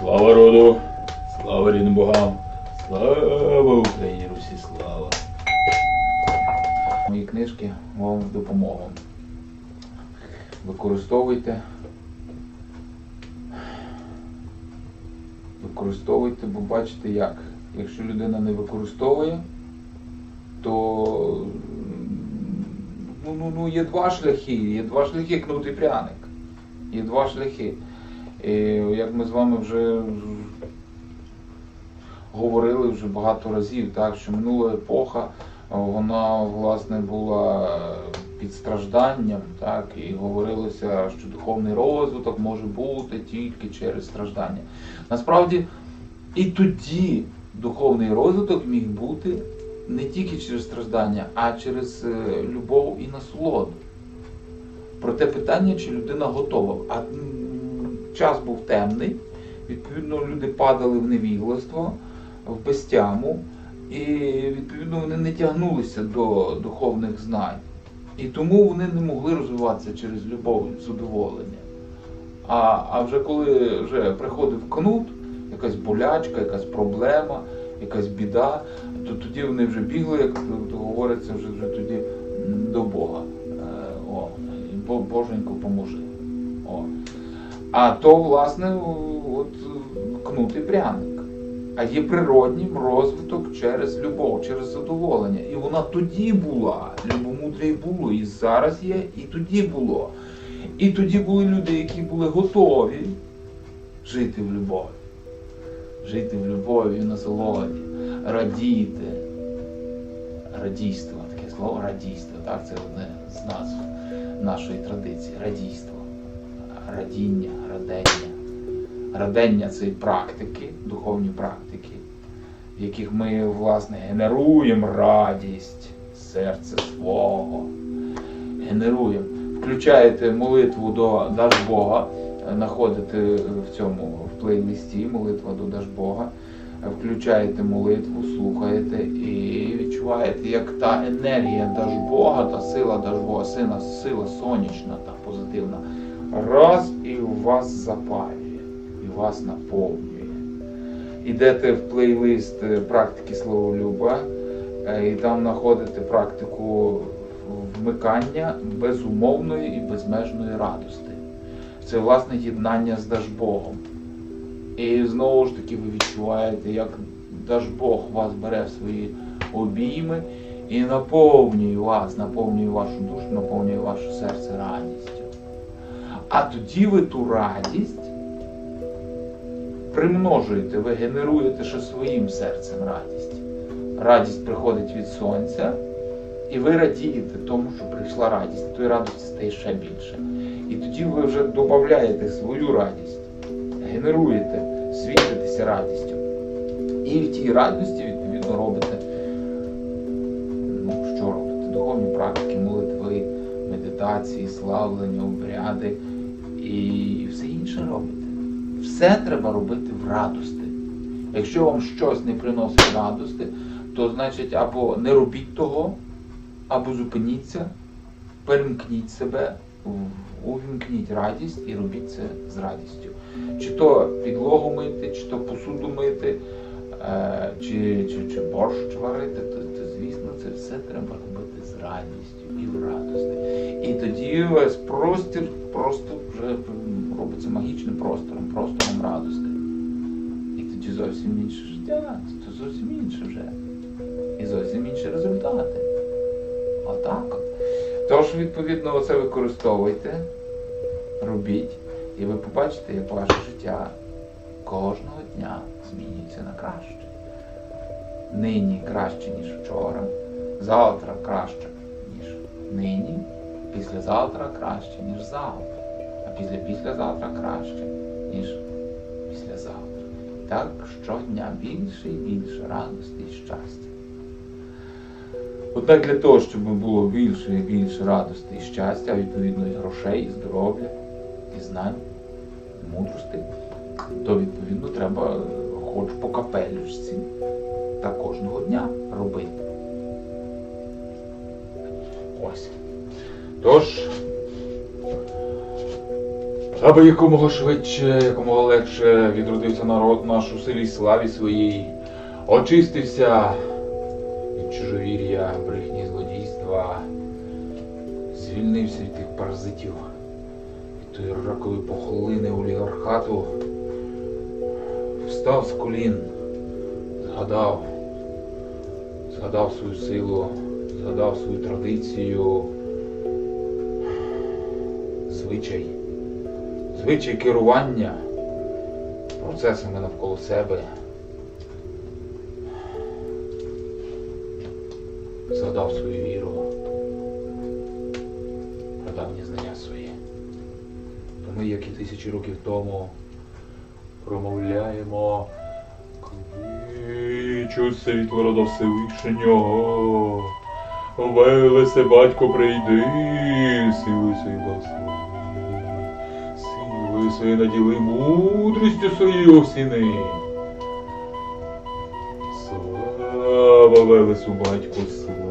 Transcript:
Слава роду, слава рідним богам, слава Україні, Русі, слава. Мої книжки вам в. Використовуйте. Використовуйте, бо бачите як. Якщо людина не використовує, то ну, ну, ну, є два шляхи. Є два шляхи кнут пряник. Є два шляхи. І, як ми з вами вже говорили вже багато разів, так, що минула епоха, вона власне була під стражданням, так, і говорилося, що духовний розвиток може бути тільки через страждання. Насправді, і тоді духовний розвиток міг бути не тільки через страждання, а через е, любов і насолоду. Проте питання, чи людина готова. А час був темний, відповідно, люди падали в невігластво, в безтяму, і відповідно вони не тягнулися до духовних знань. І тому вони не могли розвиватися через любов задоволення. А, а вже коли вже приходив кнут, якась болячка, якась проблема, якась біда, то тоді вони вже бігли, як говориться, вже, вже тоді до Бога. Е, О, Боженько поможи. О. А то, власне, от кнут пряник. А є природнім розвиток через любов, через задоволення. І вона тоді була, любомудрі було, і зараз є, і тоді було. І тоді були люди, які були готові жити в любові. Жити в любові, в насолоді, радіти. Радійство, таке слово радійство, так? Це одне з назв нашої традиції. Радійство. Радіння, радення. Радення це практики, духовні практики, в яких ми, власне, генеруємо радість серця свого. Генеруємо. Включаєте молитву до Дажбога, знаходите в цьому в плейлисті молитва до Дажбога, включаєте молитву, слухаєте і відчуваєте, як та енергія Дажбога, та сила Дажбога, сила сонячна та позитивна, раз і у вас запалює, і вас наповнює. Ідете в плейлист е, практики словолюба, е, і там знаходите практику вмикання безумовної і безмежної радости. Це власне єднання з Дажбогом. І знову ж таки ви відчуваєте, як Дажбог вас бере в свої обійми і наповнює вас, наповнює вашу душу, наповнює ваше серце радістю. А тоді ви ту радість примножуєте, ви генеруєте ще своїм серцем радість. Радість приходить від сонця, і ви радієте тому, що прийшла радість. Тої радості стає ще більше. І тоді ви вже додаєте свою радість, генеруєте, світитеся радістю. І в тій радості, відповідно, робите, ну, що робите? Духовні практики, молитви, медитації, славлення, обряди і все інше робите. Все треба робити в радости. Якщо вам щось не приносить радости, то значить або не робіть того, або зупиніться, перемкніть себе, увімкніть радість і робіть це з радістю. Чи то підлогу мити, чи то посуду мити, е, чи, чи, чи борщ варити, то, то звісно це все треба робити з радістю і в радості. І тоді весь простір просто вже робиться магічним простором, простором радости. І тоді зовсім інше життя, то зовсім інше вже. І зовсім інші результати. Отак. Тож, відповідно, оце використовуйте, робіть, і ви побачите, як ваше життя кожного дня змінюється на краще. Нині краще, ніж вчора, завтра краще, ніж нині, післязавтра краще, ніж завтра, а після післязавтра краще, ніж післязавтра. Так щодня більше і більше радості і щастя. Однак для того, щоб було більше і більше радості і щастя, а відповідно і грошей, і здоров'я, і знань, і мудрості, то відповідно треба хоч по капелюшці та кожного дня робити. Ось. Тож, Аби якомога швидше, якомога легше відродився народ наш у силі славі своїй, очистився від чужовір'я, брехні злодійства, звільнився від тих паразитів, від тої ракової похолини олігархату, встав з колін, згадав, згадав свою силу, згадав свою традицію, звичай звичай керування процесами навколо себе. Згадав свою віру, прадавні знання свої. То ми, як і тисячі років тому, промовляємо Кличу світло рода Всевишнього. Велесе, батько, прийди, сили свої благослови. Свої наділи мудрістю свою сини. Слава Велесу, батьку, слава.